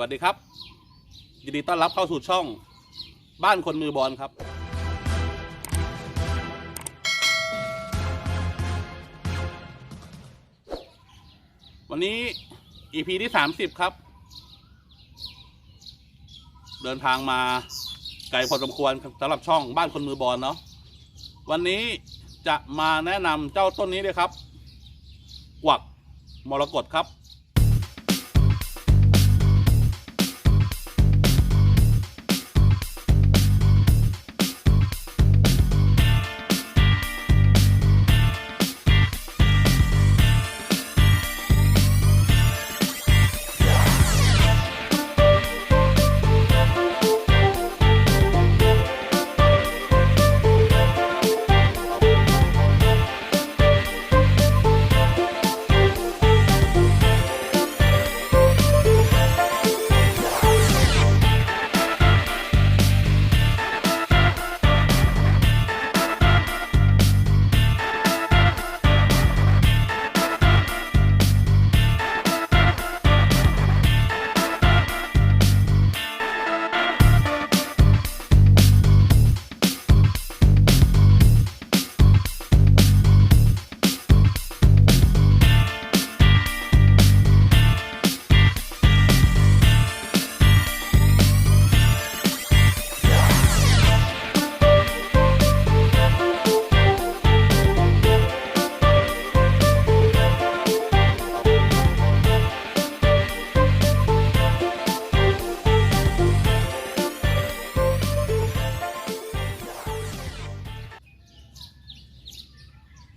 วัสดีครับ ยินดีต้อนรับเข้าสู่ช่องบ้านคนมือบอลครับ วันนี้ EP ที่ 30 ครับ เดินทางมาไกลพอสมควรสำหรับช่องบ้านคนมือบอลเนาะวันนี้จะมาแนะนำเจ้าต้นนี้เลยครับ กวักมรกตครับ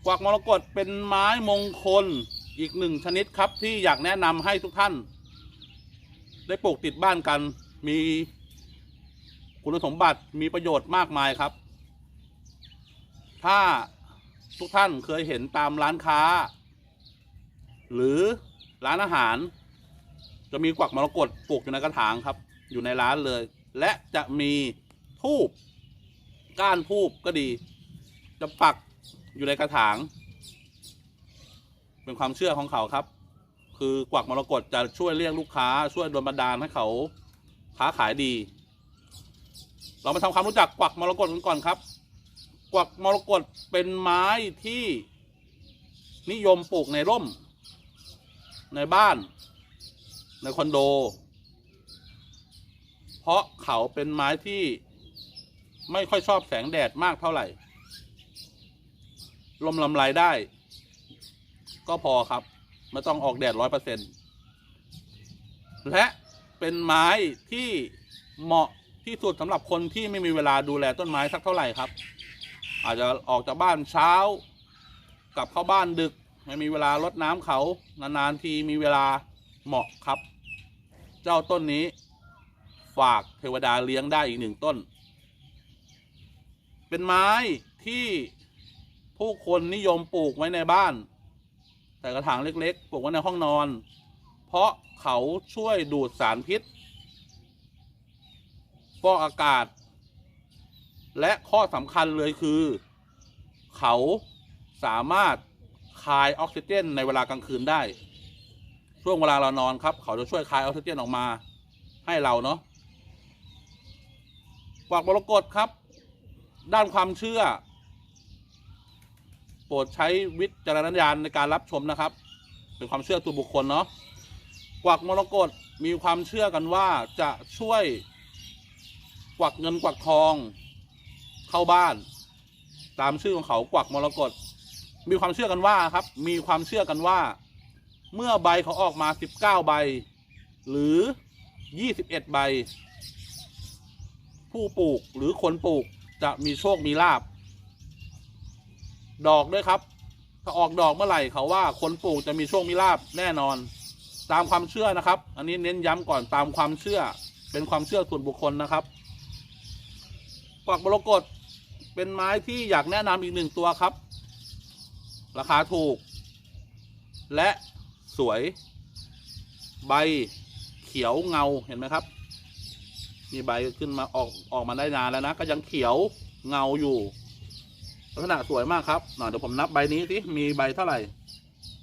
วักมรกตเป็นไม้มงคลอีกหนึ่งชนิดครับที่อยากแนะนำให้ทุกท่าน ได้ปลูกติดบ้านกันมีคุณสมบัติมีประโยชน์มากมายครับ ถ้าทุกท่านเคยเห็นตามร้านค้า หรือร้านอาหาร จะมีกวักมรกตปลูกอยู่ในกระถางครับ อยู่ในร้านเลย และจะมีทูบก้านทูบก็ดี จะปัก อยู่ในกระถาง เป็นความเชื่อของเขาครับ คือกวักมรกตจะช่วยเรียกลูกค้า ช่วยดลบันดาลให้เขาค้าขายดี เรามาทำความรู้จักกวักมรกตกันก่อนครับ กวักมรกตเป็นไม้ที่นิยมปลูกในร่ม ในบ้าน ในคอนโด เพราะเขาเป็นไม้ที่ไม่ค่อยชอบแสงแดดมากเท่าไหร่ ลมลำไรได้ ก็พอครับ ไม่ต้องออกแดดร้อยเปอร์เซ็นและเป็นไม้ที่เหมาะที่สุดสำหรับคนที่ไม่มีเวลาดูแลต้นไม้สักเท่าไหร่ครับ อาจจะออกจากบ้านเช้ากลับเข้าบ้านดึก ไม่มีเวลารดน้ำเขานานๆทีมีเวลาเหมาะครับ เจ้าต้นนี้ฝากเทวดาเลี้ยงได้อีกหนึ่งต้น เป็นไม้ที่ ผู้คนนิยมปลูกไว้ในบ้าน แต่กระถางเล็กๆ ปลูกไว้ในห้องนอน เพราะเขาช่วยดูดสารพิษฟอกอากาศ และข้อสำคัญเลยคือ เขาสามารถคายออกซิเจนในเวลากลางคืนได้ ช่วงเวลาเรานอนครับ เขาจะช่วยคายออกซิเจนออกมา ให้เราเนาะกวักมรกตครับ ด้านความเชื่อ โปรดใช้วิจารณญาณในการรับชมนะครับ เป็นความเชื่อตัวบุคคลเนาะกวักมรกตมีความเชื่อกันว่าจะช่วยกวักเงินกวักทอง เข้าบ้าน ตามชื่อของเขากวักมรกตมีความเชื่อกันว่าครับ มีความเชื่อกันว่า เมื่อใบเขาออกมา 19 ใบ หรือ 21 ใบ ผู้ปลูกหรือคนปลูกจะมีโชคมีลาบ ดอกด้วยครับ ถ้าออกดอกเมื่อไหร่เขาว่าคนปลูกจะมีโชคมีลาบแน่นอน ตามความเชื่อนะครับ อันนี้เน้นย้ำก่อนตามความเชื่อ เป็นความเชื่อส่วนบุคคลนะครับกวักมรกตเป็นไม้ที่อยากแนะนำอีกหนึ่งตัวครับ ราคาถูก และสวย ใบเขียวเงาเห็นไหมครับมีใบขึ้นมาออกออกมาได้นานแล้วนะ ก็ยังเขียวเงาอยู่ ลักษณะสวยมากครับน่อยเดี๋ยวผมนับใบนี้สิมีใบเท่าไหร่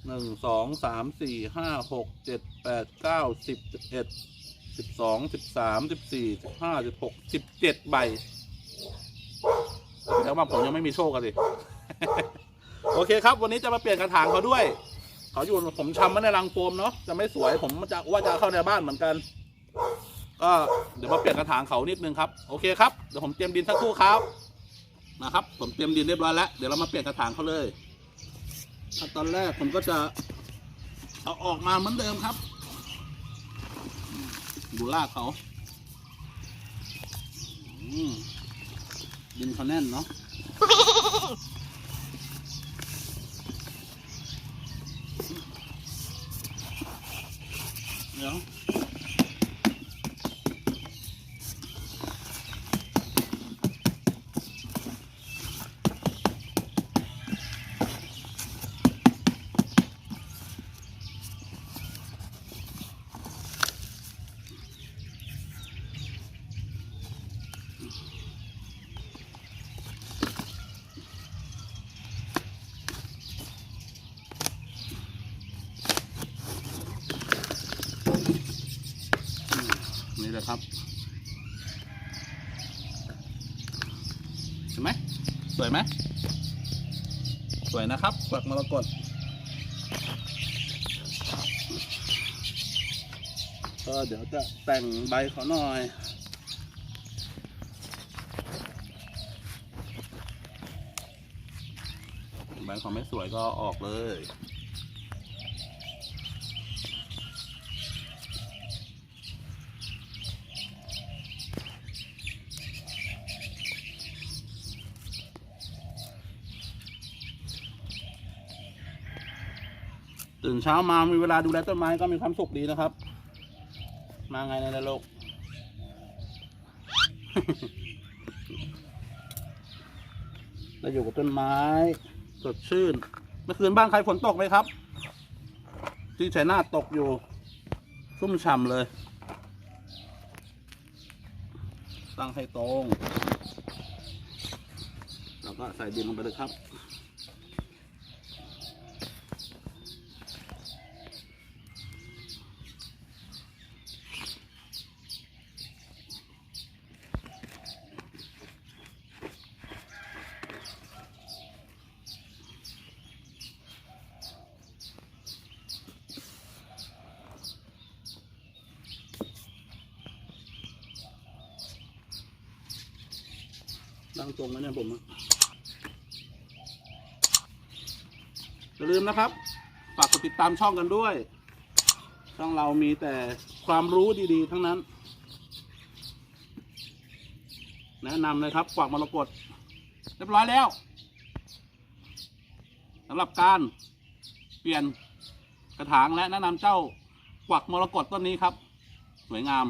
หนึ่งสองสามสี่ห้าหกเจ็ดแปดเก้าสิบสิบเอ็ดสิบสองสิบสามสิบสี่สิบห้าสิบหกสิบเจ็ดใบแต่ว่าผมยังไม่มีโชคกันสิโอเคครับ วันนี้จะมาเปลี่ยนกระถางเขาด้วย เขาอยู่ผมชำไว้ในรังโฟมเนาะจะไม่สวยผมจะว่าจะเข้าในบ้านเหมือนกัน ก็เดี๋ยวมาเปลี่ยนกระถางเขานิดนึงครับ โอเคครับเดี๋ยวผมเตรียมดินสักครู่ครับ นะครับ ผมเตรียมดินเรียบร้อยแล้ว เดี๋ยวเรามาเปลี่ยนกระถางเขาเลยขั้นตอนแรกผมก็จะเอาออกมาเหมือนเดิมครับ ดูรากเขาดินเขาแน่นเนาะเดี๋ยว นี่แหละครับเห็นไหมสวยไหมสวยนะครับฝักมรกตก็เดี๋ยวจะแต่งใบเขาหน่อยใบเขาไม่สวยก็ออกเลย ตื่นเช้ามามีเวลาดูแลต้นไม้ก็มีความสุขดีนะครับ มาไงในนรกเราอยู่กับต้นไม้ สดชื่น เมื่อคืนบ้านใครฝนตกไหมครับ ที่ชัยนาทตกอยู่ชุ่มฉ่ำเลย ตั้งให้ตรง แล้วก็ใส่ดินลงไปเลยครับ ตั้งตรงไว้เนี่ยผมอะอย่าลืมนะครับ ฝากกดติดตามช่องกันด้วย ช่องเรามีแต่ความรู้ดีๆ ทั้งนั้น แนะนำเลยครับกวักมรกตเรียบร้อยแล้วสำหรับการเปลี่ยนกระถางและแนะนำเจ้ากวักมรกตต้นนี้ครับ สวยงาม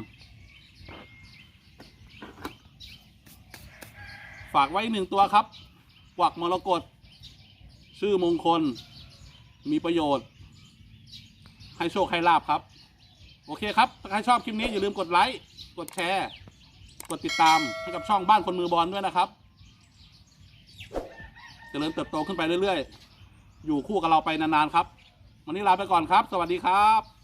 ฝากไว้อีกหนึ่งตัวครับกวักมรกตชื่อมงคล มีประโยชน์ ให้โชคให้ลาบครับ โอเคครับ ถ้าใครชอบคลิปนี้อย่าลืมกดไลค์กดแชร์ กดติดตามให้กับช่องบ้านคนมือบอลด้วยนะครับจเจริญเติบโตขึ้นไปเรื่อยๆ อยู่คู่กับเราไปนานๆครับ วันนี้ลาไปก่อนครับ สวัสดีครับ